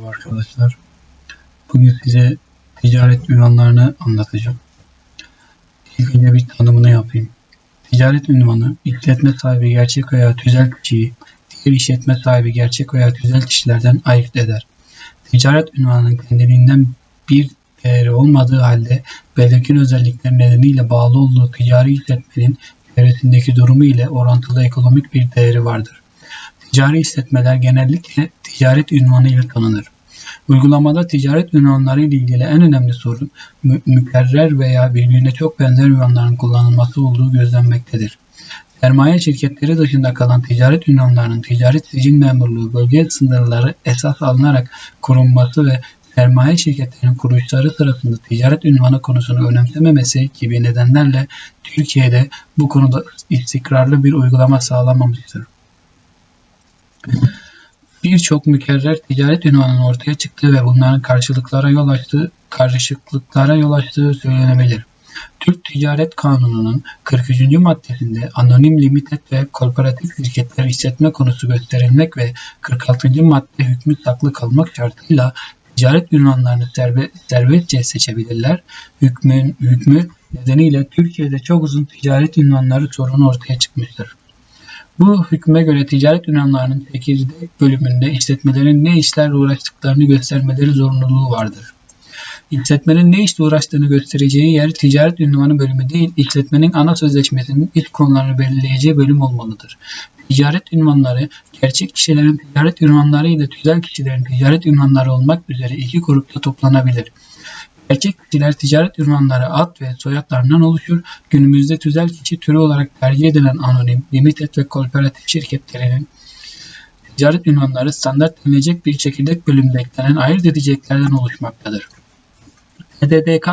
Merhaba arkadaşlar. Bugün size ticaret ünvanlarını anlatacağım. İlk önce bir tanımını yapayım. Ticaret ünvanı, işletme sahibi gerçek veya tüzel kişiyi diğer işletme sahibi gerçek veya tüzel kişilerden ayırt eder. Ticaret ünvanının kendiliğinden bir değeri olmadığı halde belirgin özellikler nedeniyle bağlı olduğu ticari işletmenin çevresindeki durumu ile orantılı ekonomik bir değeri vardır. Ticari işletmeler genellikle ticaret ünvanı ile tanınır. Uygulamada ticaret ünvanları ile ilgili en önemli sorun mü- mükerrer veya birbirine çok benzer ünvanların kullanılması olduğu gözlenmektedir. Sermaye şirketleri dışında kalan ticaret ünvanlarının ticaret sicil memurluğu bölge sınırları esas alınarak korunması ve sermaye şirketlerinin kuruluşları sırasında ticaret ünvanı konusunu önemsememesi gibi nedenlerle Türkiye'de bu konuda istikrarlı bir uygulama sağlamamıştır. Birçok mükerrer ticaret ünvanının ortaya çıktığı ve bunların karşılıklara yol açtığı, karışıklıklara yol açtığı söylenebilir. Türk Ticaret Kanunu'nun 43. maddesinde anonim limited ve korporatif şirketler işletme konusu gösterilmek ve 46. madde hükmü saklı kalmak şartıyla ticaret ünvanlarını serbe, serbestçe seçebilirler. Hükmün, hükmü nedeniyle Türkiye'de çok uzun ticaret ünvanları sorunu ortaya çıkmıştır. Bu hükme göre ticaret ünvanlarının çekirdek bölümünde işletmelerin ne işlerle uğraştıklarını göstermeleri zorunluluğu vardır. İşletmenin ne işle uğraştığını göstereceği yer ticaret ünvanı bölümü değil, işletmenin ana sözleşmesinin ilk konularını belirleyeceği bölüm olmalıdır. Ticaret ünvanları, gerçek kişilerin ticaret ünvanları ile tüzel kişilerin ticaret ünvanları olmak üzere iki grupta toplanabilir. Gerçek kişiler ticaret ünvanları ad ve soyadlarından oluşur. Günümüzde tüzel kişi türü olarak tercih edilen anonim, limited ve kooperatif şirketlerinin ticaret ünvanları standart denilecek bir çekirdek bölümde eklenen ayırt edeceklerden oluşmaktadır. TDDK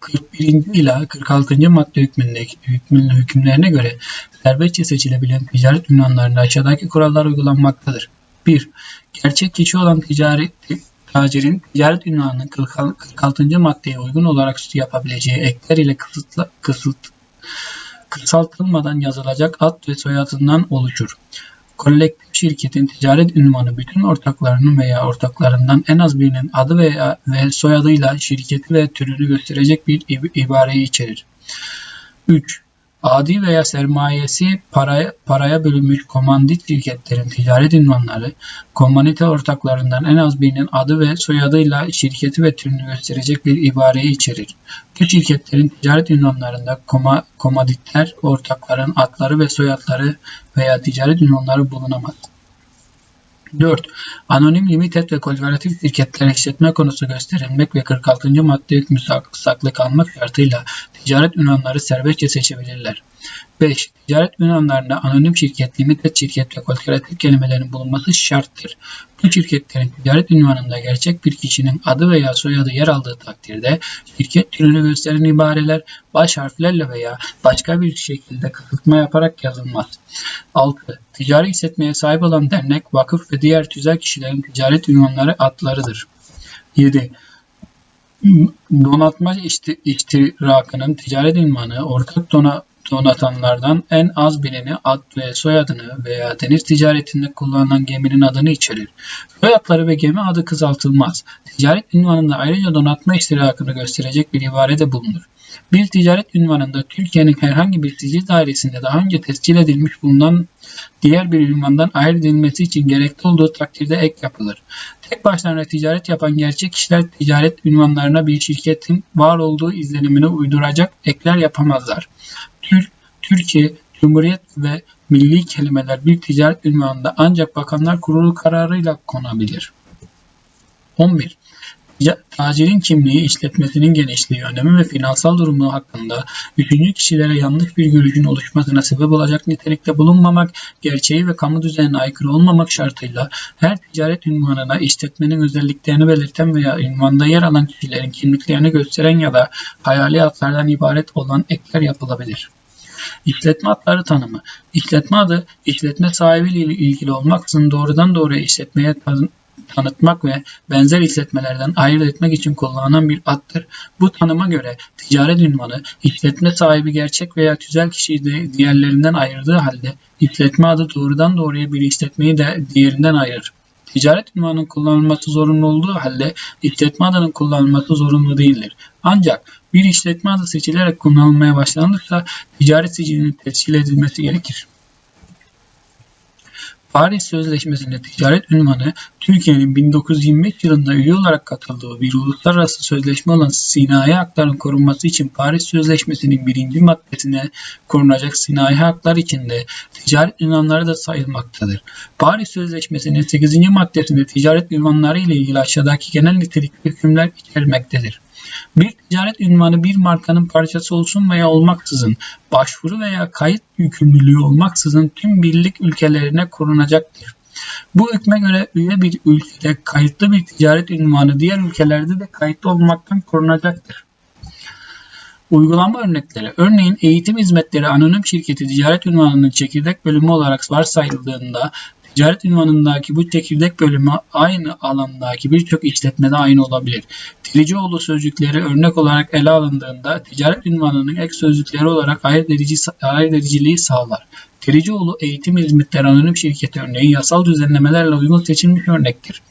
41. ila 46. madde hükmündeki hükmün hükümlerine göre serbestçe seçilebilen ticaret ünvanlarında aşağıdaki kurallar uygulanmaktadır. 1. Gerçek kişi olan ticaret tacirin ticaret ünvanının 46. maddeye uygun olarak yapabileceği ekler ile kısıtla, kısıt, kısaltılmadan yazılacak ad ve soyadından oluşur. Kolektif şirketin ticaret ünvanı bütün ortaklarının veya ortaklarından en az birinin adı veya ve soyadıyla şirketi ve türünü gösterecek bir ibareyi içerir. 3. Adi veya sermayesi paraya, paraya bölünmüş komandit şirketlerin ticaret ünvanları, komandite ortaklarından en az birinin adı ve soyadıyla şirketi ve türünü gösterecek bir ibareyi içerir. Bu şirketlerin ticaret ünvanlarında koma, komanditler, ortakların adları ve soyadları veya ticaret ünvanları bulunamaz. 4. Anonim limited ve kooperatif şirketler işletme konusu gösterilmek ve 46. madde hükmü saklı kalmak şartıyla ticaret ünvanları serbestçe seçebilirler. 5. Ticaret ünvanlarında anonim şirket, limited şirket ve kooperatif kelimelerin bulunması şarttır. Bu şirketlerin ticaret ünvanında gerçek bir kişinin adı veya soyadı yer aldığı takdirde şirket türünü gösteren ibareler baş harflerle veya başka bir şekilde kısıtma yaparak yazılmaz. 6. Ticari işletmeye sahip olan dernek, vakıf ve diğer tüzel kişilerin ticaret ünvanları adlarıdır. 7. Donatma iştirakının ticaret ünvanı ortak dona, donatanlardan en az birini ad ve soyadını veya deniz ticaretinde kullanılan geminin adını içerir. Soyadları ve gemi adı kısaltılmaz. Ticaret ünvanında ayrıca donatma iştirakını gösterecek bir ibare de bulunur. Bir ticaret ünvanında Türkiye'nin herhangi bir sicil dairesinde daha önce tescil edilmiş bulunan diğer bir ünvandan ayırt edilmesi için gerekli olduğu takdirde ek yapılır. Tek başlarına ticaret yapan gerçek kişiler ticaret ünvanlarına bir şirketin var olduğu izlenimini uyduracak ekler yapamazlar. Türk, Türkiye, Cumhuriyet ve milli kelimeler bir ticaret ünvanında ancak Bakanlar Kurulu kararıyla konabilir. 11. Tacirin kimliği, işletmesinin genişliği, önemi ve finansal durumu hakkında üçüncü kişilere yanlış bir görüşün oluşmasına sebep olacak nitelikte bulunmamak, gerçeği ve kamu düzenine aykırı olmamak şartıyla her ticaret ünvanına işletmenin özelliklerini belirten veya ünvanda yer alan kişilerin kimliklerini gösteren ya da hayali adlardan ibaret olan ekler yapılabilir. İşletme adları tanımı. İşletme adı, işletme sahibiyle ilgili olmaksızın doğrudan doğruya işletmeye tanıtmak ve benzer işletmelerden ayırt etmek için kullanılan bir addır. Bu tanıma göre ticaret ünvanı işletme sahibi gerçek veya tüzel kişiyi de diğerlerinden ayırdığı halde işletme adı doğrudan doğruya bir işletmeyi de diğerinden ayırır. Ticaret ünvanının kullanılması zorunlu olduğu halde işletme adının kullanılması zorunlu değildir. Ancak bir işletme adı seçilerek kullanılmaya başlanırsa ticaret sicilinin tescil edilmesi gerekir. Paris Sözleşmesi'nde ticaret ünvanı Türkiye'nin 1925 yılında üye olarak katıldığı bir uluslararası sözleşme olan sinayi hakların korunması için Paris Sözleşmesi'nin birinci maddesine korunacak sinayi haklar içinde ticaret ünvanları da sayılmaktadır. Paris Sözleşmesi'nin 8. maddesinde ticaret ünvanları ile ilgili aşağıdaki genel nitelikli hükümler içermektedir. Bir ticaret ünvanı bir markanın parçası olsun veya olmaksızın, başvuru veya kayıt yükümlülüğü olmaksızın tüm birlik ülkelerine korunacaktır. Bu hükme göre üye bir ülkede kayıtlı bir ticaret ünvanı diğer ülkelerde de kayıtlı olmaktan korunacaktır. Uygulama örnekleri Örneğin eğitim hizmetleri anonim şirketi ticaret ünvanının çekirdek bölümü olarak varsayıldığında ticaret ünvanındaki bu çekirdek bölümü aynı alandaki birçok işletmede aynı olabilir. Tilicioğlu sözcükleri örnek olarak ele alındığında ticaret ünvanının ek sözcükleri olarak ayırt, edici, ayırt ediciliği sağlar. Tilicioğlu Eğitim Hizmetleri Anonim Şirketi örneği yasal düzenlemelerle uygun seçilmiş örnektir.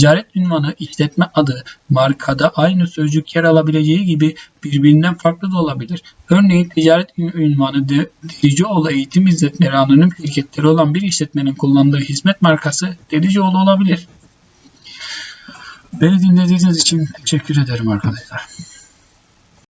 Ticaret ünvanı, işletme adı, markada aynı sözcük yer alabileceği gibi birbirinden farklı da olabilir. Örneğin ticaret ünvanı Dericioğlu Eğitim Hizmetleri Anonim Şirketleri olan bir işletmenin kullandığı hizmet markası Dericioğlu olabilir. Beni dinlediğiniz için teşekkür ederim arkadaşlar.